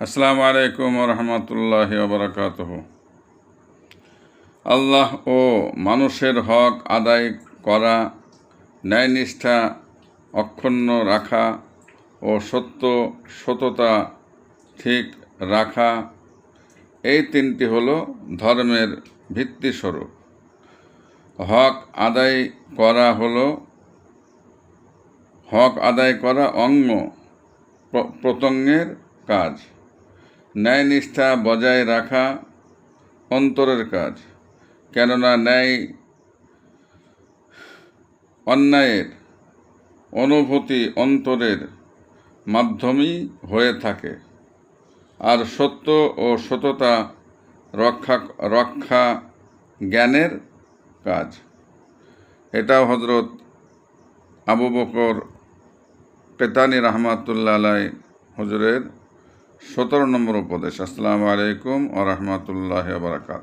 আসসালামু আলাইকুম রহমতুল্লাহ বরকাত আল্লাহ ও মানুষের হক আদায় করা, ন্যায়নিষ্ঠা, অক্ষুণ্ণ রাখা ও সত্য, সততা ঠিক রাখা, এই তিনটি হলো ধর্মের ভিত্তিস্বরূপ। হক আদায় করা হলো, হক আদায় করা অঙ্গ প্র- প্রত্যঙ্গের কাজ। ন্যায়নিষ্ঠা বজায় রাখা অন্তরের কাজ, কেননা ন্যায় অন্যায়ের অনুভূতি অন্তরের মাধ্যমেই হয়ে থাকে। আর সত্য ও সততা রক্ষা রক্ষা জ্ঞানের কাজ। এটাও হজরত আবু বকর পেতানি রহমাতুল্লাহ আলাই হুজুরের সতেরো নম্বর উপদেশ। আসসালামু আলাইকুম ও রহমতুল্লাহ বারাকাত